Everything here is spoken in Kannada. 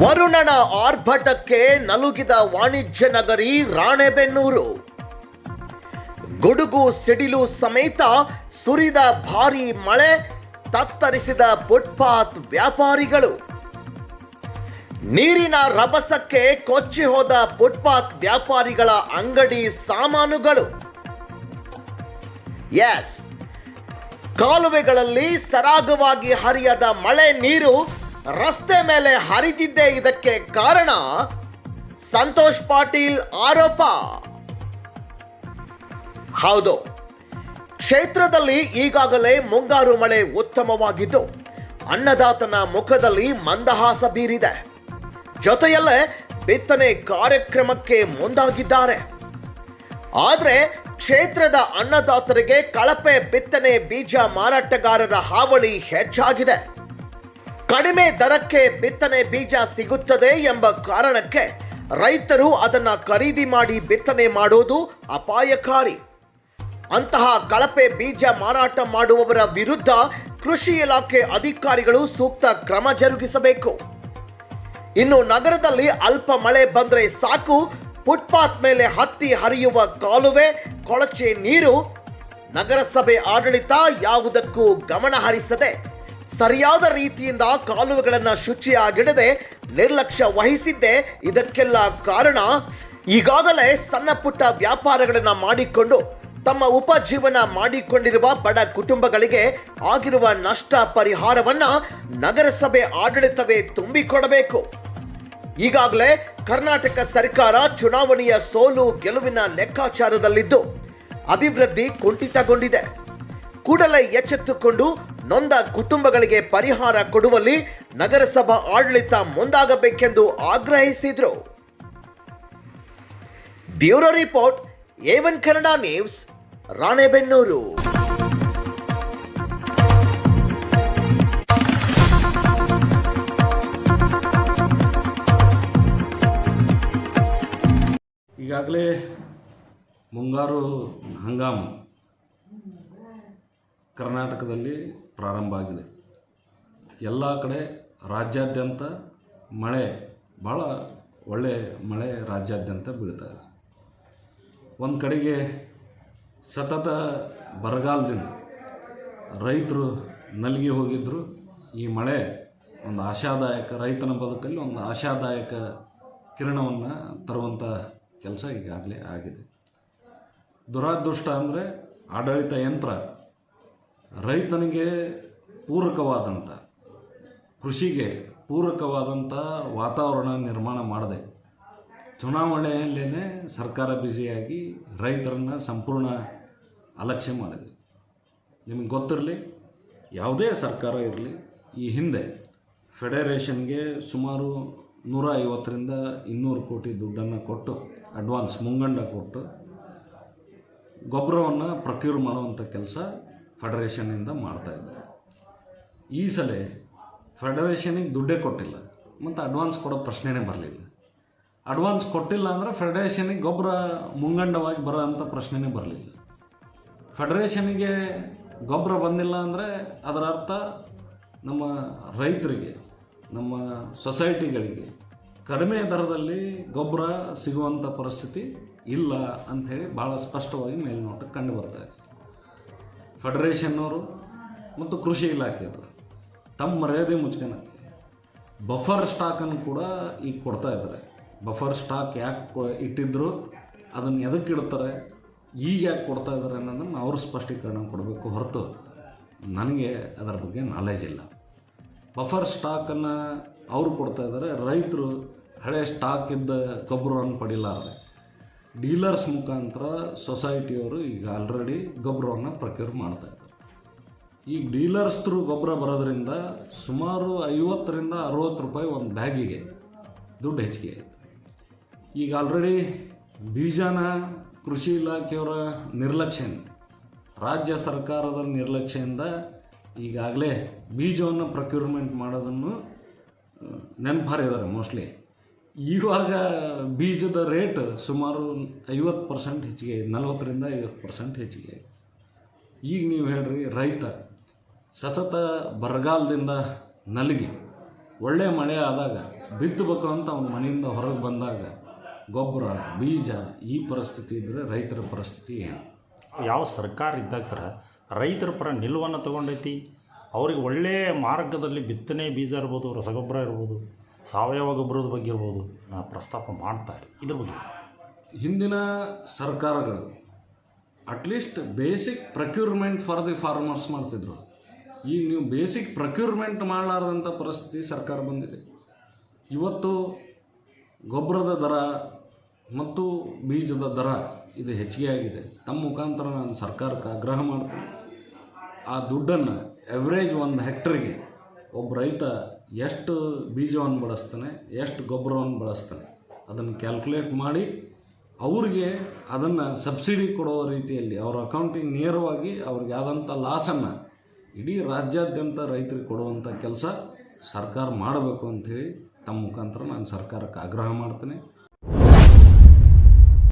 ವರುಣನ ಆರ್ಭಟಕ್ಕೆ ನಲುಗಿದ ವಾಣಿಜ್ಯ ನಗರಿ ರಾಣೆಬೆನ್ನೂರು. ಗುಡುಗು ಸಿಡಿಲು ಸಮೇತ ಸುರಿದ ಭಾರಿ ಮಳೆ ತತ್ತರಿಸಿದ ಫುಟ್ಪಾತ್ ವ್ಯಾಪಾರಿಗಳು. ನೀರಿನ ರಭಸಕ್ಕೆ ಕೊಚ್ಚಿ ಹೋದ ಫುಟ್ಪಾತ್ ವ್ಯಾಪಾರಿಗಳ ಅಂಗಡಿ ಸಾಮಾನುಗಳು. ಎಸ್. ಕಾಲುವೆಗಳಲ್ಲಿ ಸರಾಗವಾಗಿ ಹರಿಯದ ಮಳೆ ನೀರು ರಸ್ತೆ ಮೇಲೆ ಹರಿದಿದ್ದೇ ಇದಕ್ಕೆ ಕಾರಣ ಸಂತೋಷ್ ಪಾಟೀಲ್ ಆರೋಪ. ಹೌದು, ಕ್ಷೇತ್ರದಲ್ಲಿ ಈಗಾಗಲೇ ಮುಂಗಾರು ಮಳೆ ಉತ್ತಮವಾಗಿದ್ದು, ಅನ್ನದಾತನ ಮುಖದಲ್ಲಿ ಮಂದಹಾಸ ಬೀರಿದೆ. ಜೊತೆಯಲ್ಲೇ ಬಿತ್ತನೆ ಕಾರ್ಯಕ್ರಮಕ್ಕೆ ಮುಂದಾಗಿದ್ದಾರೆ. ಆದರೆ ಕ್ಷೇತ್ರದ ಅನ್ನದಾತರಿಗೆ ಕಳಪೆ ಬಿತ್ತನೆ ಬೀಜ ಮಾರಾಟಗಾರರ ಹಾವಳಿ ಹೆಚ್ಚಾಗಿದೆ. ಕಡಿಮೆ ದರಕ್ಕೆ ಬಿತ್ತನೆ ಬೀಜ ಸಿಗುತ್ತದೆ ಎಂಬ ಕಾರಣಕ್ಕೆ ರೈತರು ಅದನ್ನು ಖರೀದಿ ಮಾಡಿ ಬಿತ್ತನೆ ಮಾಡೋದು ಅಪಾಯಕಾರಿ. ಅಂತಹ ಕಳಪೆ ಬೀಜ ಮಾರಾಟ ಮಾಡುವವರ ವಿರುದ್ಧ ಕೃಷಿ ಇಲಾಖೆ ಅಧಿಕಾರಿಗಳು ಸೂಕ್ತ ಕ್ರಮ ಜರುಗಿಸಬೇಕು. ಇನ್ನು ನಗರದಲ್ಲಿ ಅಲ್ಪ ಮಳೆ ಬಂದರೆ ಸಾಕು, ಫುಟ್ಪಾತ್ ಮೇಲೆ ಹತ್ತಿ ಹರಿಯುವ ಕಾಲುವೆ, ಕೊಳಚೆ ನೀರು, ನಗರಸಭೆ ಆಡಳಿತ ಯಾವುದಕ್ಕೂ ಗಮನ ಹರಿಸದೆ ಸರಿಯಾದ ರೀತಿಯಿಂದ ಕಾಲುವೆಗಳನ್ನು ಶುಚಿಯಾಗಿಡದೆ ನಿರ್ಲಕ್ಷ್ಯ ವಹಿಸಿದ್ದೇ ಇದಕ್ಕೆಲ್ಲ ಕಾರಣ ಈಗಾಗಲೇ ಸಣ್ಣ ಪುಟ್ಟ ವ್ಯಾಪಾರಗಳನ್ನು ಮಾಡಿಕೊಂಡು ತಮ್ಮ ಉಪಜೀವನ ಮಾಡಿಕೊಂಡಿರುವ ಬಡ ಕುಟುಂಬಗಳಿಗೆ ಆಗಿರುವ ನಷ್ಟ ಪರಿಹಾರವನ್ನ ನಗರಸಭೆ ಆಡಳಿತವೇ ತುಂಬಿಕೊಡಬೇಕು. ಈಗಾಗಲೇ ಕರ್ನಾಟಕ ಸರ್ಕಾರ ಚುನಾವಣೆಯ ಸೋಲು ಗೆಲುವಿನ ಲೆಕ್ಕಾಚಾರದಲ್ಲಿದ್ದು ಅಭಿವೃದ್ಧಿ ಕುಂಠಿತಗೊಂಡಿದೆ. ಕೂಡಲೇ ಎಚ್ಚೆತ್ತುಕೊಂಡು ನೊಂದ ಕುಟುಂಬಗಳಿಗೆ ಪರಿಹಾರ ಕೊಡುವಲ್ಲಿ ನಗರಸಭಾ ಆಡಳಿತ ಮುಂದಾಗಬೇಕೆಂದು ಆಗ್ರಹಿಸಿದರು. Bureau report, A one Kannada news, Ranebennur. ಈಗಾಗಲೇ ಮುಂಗಾರು ಹಂಗಾಮು. ಕರ್ನಾಟಕದಲ್ಲಿ ಪ್ರಾರಂಭ ಆಗಿದೆ. ಎಲ್ಲ ಕಡೆ ರಾಜ್ಯಾದ್ಯಂತ ಮಳೆ ಭಾಳ ಒಳ್ಳೆಯ ಮಳೆ ರಾಜ್ಯಾದ್ಯಂತ ಬೀಳ್ತಾ ಇದೆ. ಒಂದು ಕಡೆಗೆ ಸತತ ಬರಗಾಲದಿಂದ ರೈತರು ನಲಗಿ ಹೋಗಿದ್ದರು ಈ ಮಳೆ ಒಂದು ಆಶಾದಾಯಕ, ರೈತನ ಬದುಕಲ್ಲಿ ಒಂದು ಆಶಾದಾಯಕ ಕಿರಣವನ್ನು ತರುವಂಥ ಕೆಲಸ ಈಗಾಗಲೇ ಆಗಿದೆ. ದುರಾದೃಷ್ಟ ಅಂದರೆ ಆಡಳಿತ ಯಂತ್ರ. ರೈತನಿಗೆ ಪೂರಕವಾದಂಥ ಕೃಷಿಗೆ ಪೂರಕವಾದಂಥ ವಾತಾವರಣ ನಿರ್ಮಾಣ ಮಾಡದೆ ಚುನಾವಣೆಯಲ್ಲೇ ಸರ್ಕಾರ ಬ್ಯುಸಿಯಾಗಿ ರೈತರನ್ನು ಸಂಪೂರ್ಣ ಅಲಕ್ಷ್ಯ ಮಾಡಿದೆ. ನಿಮಗೆ ಗೊತ್ತಿರಲಿ, ಯಾವುದೇ ಸರ್ಕಾರ ಇರಲಿ, ಈ ಹಿಂದೆ ಫೆಡರೇಷನ್ಗೆ ಸುಮಾರು ನೂರ ಐವತ್ತರಿಂದ ಇನ್ನೂರು ಕೋಟಿ ದುಡ್ಡನ್ನು ಕೊಟ್ಟು, ಅಡ್ವಾನ್ಸ್ ಮುಂಗಂಡ ಕೊಟ್ಟು, ಗೊಬ್ಬರವನ್ನು ಪ್ರಕ್ಯೂರ್ ಮಾಡುವಂಥ ಕೆಲಸ ಫೆಡರೇಷನ್ನಿಂದ ಮಾಡ್ತಾಯಿದ್ದಾರೆ ಈ ಸಲ ಫೆಡರೇಷನಿಗೆ ದುಡ್ಡೇ ಕೊಟ್ಟಿಲ್ಲ. ಮತ್ತು ಅಡ್ವಾನ್ಸ್ ಕೊಡೋ ಪ್ರಶ್ನೆನೇ ಬರಲಿಲ್ಲ. ಅಡ್ವಾನ್ಸ್ ಕೊಟ್ಟಿಲ್ಲ ಅಂದರೆ ಫೆಡರೇಷನಿಗೆ ಗೊಬ್ಬರ ಮುಂಗಂಡವಾಗಿ ಬರೋ ಅಂಥ ಪ್ರಶ್ನೆನೇ ಬರಲಿಲ್ಲ. ಫೆಡರೇಷನಿಗೆ ಗೊಬ್ಬರ ಬಂದಿಲ್ಲ ಅಂದರೆ ಅದರ ಅರ್ಥ ನಮ್ಮ ರೈತರಿಗೆ, ನಮ್ಮ ಸೊಸೈಟಿಗಳಿಗೆ ಕಡಿಮೆ ದರದಲ್ಲಿ ಗೊಬ್ಬರ ಸಿಗುವಂಥ ಪರಿಸ್ಥಿತಿ ಇಲ್ಲ ಅಂಥೇಳಿ ಭಾಳ ಸ್ಪಷ್ಟವಾಗಿ ಮೇಲ್ನೋಟಕ್ಕೆ ಕಂಡು ಬರ್ತಾ ಇದೆ. ಫೆಡರೇಷನ್ನವರು ಮತ್ತು ಕೃಷಿ ಇಲಾಖೆಯವರು ತಮ್ಮ ಮರ್ಯಾದೆ ಮುಚ್ಕೊಳಕ್ಕೆ ಬಫರ್ ಸ್ಟಾಕನ್ನು ಕೂಡ ಈಗ ಕೊಡ್ತಾ ಇದ್ದಾರೆ. ಬಫರ್ ಸ್ಟಾಕ್ ಯಾಕೆ ಇಟ್ಟಿದ್ರು, ಅದನ್ನು ಎದಕ್ಕೆ ಇಡ್ತಾರೆ, ಈಗ ಯಾಕೆ ಕೊಡ್ತಾ ಇದ್ದಾರೆ ಅನ್ನೋದನ್ನು ಅವರು ಸ್ಪಷ್ಟೀಕರಣ ಕೊಡಬೇಕು ಹೊರತು ನನಗೆ ಅದರ ಬಗ್ಗೆ ನಾಲೆಜ್ ಇಲ್ಲ. ಬಫರ್ ಸ್ಟಾಕನ್ನು ಅವರು ಕೊಡ್ತಾ ಇದ್ದಾರೆ, ರೈತರು ಹಳೆ ಸ್ಟಾಕ್ ಇದ್ದ ಗೊಬ್ಬರವನ್ನು ಪಡಿಲಾರದೆ. ಡೀಲರ್ಸ್ ಮುಖಾಂತರ ಸೊಸೈಟಿಯವರು ಈಗ ಆಲ್ರೆಡಿ ಗೊಬ್ಬರವನ್ನು ಪ್ರಕ್ಯೂರ್ ಮಾಡ್ತಾ ಇದ್ದಾರೆ. ಈಗ ಡೀಲರ್ಸ್ ಥ್ರೂ ಗೊಬ್ಬರ ಬರೋದ್ರಿಂದ ಸುಮಾರು ಐವತ್ತರಿಂದ ಅರುವತ್ತು ರೂಪಾಯಿ ಒಂದು ಬ್ಯಾಗಿಗೆ ದುಡ್ಡು ಹೆಚ್ಚಿಗೆ ಆಯಿತು. ಈಗ ಆಲ್ರೆಡಿ ಬೀಜನ ಕೃಷಿ ಇಲಾಖೆಯವರ ನಿರ್ಲಕ್ಷ್ಯದಿಂದ ರಾಜ್ಯ ಸರ್ಕಾರದ ನಿರ್ಲಕ್ಷ್ಯದಿಂದ ಈಗಾಗಲೇ ಬೀಜವನ್ನು ಪ್ರಕ್ಯೂರ್ಮೆಂಟ್ ಮಾಡೋದನ್ನು ನೆನಪಾರಿದ್ದಾರೆ ಮೋಸ್ಟ್ಲಿ ಇವಾಗ ಬೀಜದ ರೇಟ್ ಸುಮಾರು ಐವತ್ತು ಪರ್ಸೆಂಟ್ ಹೆಚ್ಚಿಗೆ, ನಲವತ್ತರಿಂದ ಐವತ್ತು ಪರ್ಸೆಂಟ್ ಹೆಚ್ಚಿಗೆ. ಈಗ ನೀವು ಹೇಳ್ರಿ, ರೈತ ಸತತ ಬರಗಾಲದಿಂದ ನಲಗಿ, ಒಳ್ಳೆ ಮಳೆ ಆದಾಗ ಬಿತ್ತಬೇಕು ಅಂತ ಅವ್ನ ಮನೆಯಿಂದ ಹೊರಗೆ ಬಂದಾಗ ಗೊಬ್ಬರ, ಬೀಜ ಈ ಪರಿಸ್ಥಿತಿ ಇದ್ದರೆ ರೈತರ ಪರಿಸ್ಥಿತಿ ಏನು? ಯಾವ ಸರ್ಕಾರ ಇದ್ದಾಗ ಸರ ರೈತರ ಪರ ನಿಲುವನ್ನು ತಗೊಂಡೈತಿ? ಅವ್ರಿಗೆ ಒಳ್ಳೆಯ ಮಾರ್ಗದಲ್ಲಿ ಬಿತ್ತನೆ ಬೀಜ ಇರ್ಬೋದು, ರಸಗೊಬ್ಬರ ಇರ್ಬೋದು. ಸಾವಯವ ಗೊಬ್ಬರದ ಬಗ್ಗೆ ಇರ್ಬೋದು ನಾ ಪ್ರಸ್ತಾಪ ಮಾಡ್ತಾರೆ ಇದ್ರ ಬಗ್ಗೆ. ಹಿಂದಿನ ಸರ್ಕಾರಗಳು at least basic procurement for the farmers ಮಾಡ್ತಿದ್ರು. ಈಗ ನೀವು ಬೇಸಿಕ್ ಪ್ರಕ್ಯೂರ್ಮೆಂಟ್ ಮಾಡಲಾರ್ದಂಥ ಪರಿಸ್ಥಿತಿ ಸರ್ಕಾರ ಬಂದಿದೆ. ಇವತ್ತು ಗೊಬ್ಬರದ ದರ ಮತ್ತು ಬೀಜದ ದರ ಇದು ಹೆಚ್ಚಿಗೆ ಆಗಿದೆ. ತಮ್ಮ ಮುಖಾಂತರ ನಾನು ಸರ್ಕಾರಕ್ಕೆ ಆಗ್ರಹ ಮಾಡ್ತೀನಿ. ಆ ದುಡ್ಡನ್ನು ಎವ್ರೇಜ್ ಒಂದು ಹೆಕ್ಟರ್ಗೆ ಒಬ್ಬ ರೈತ ಎಷ್ಟು ಬೀಜವನ್ನು ಬಳಸ್ತಾನೆ, ಎಷ್ಟು ಗೊಬ್ಬರವನ್ನು ಬಳಸ್ತಾನೆ, ಅದನ್ನು ಕ್ಯಾಲ್ಕುಲೇಟ್ ಮಾಡಿ ಅವ್ರಿಗೆ ಅದನ್ನು ಸಬ್ಸಿಡಿ ಕೊಡೋ ರೀತಿಯಲ್ಲಿ, ಅವ್ರ ಅಕೌಂಟಿಗೆ ನೇರವಾಗಿ ಅವ್ರಿಗೆ ಆದಂಥ ಲಾಸನ್ನು ಇಡೀ ರಾಜ್ಯಾದ್ಯಂತ ರೈತರಿಗೆ ಕೊಡುವಂಥ ಕೆಲಸ ಸರ್ಕಾರ ಮಾಡಬೇಕು ಅಂಥೇಳಿ ತಮ್ಮ ಮುಖಾಂತರ ನಾನು ಸರ್ಕಾರಕ್ಕೆ ಆಗ್ರಹ ಮಾಡ್ತೀನಿ.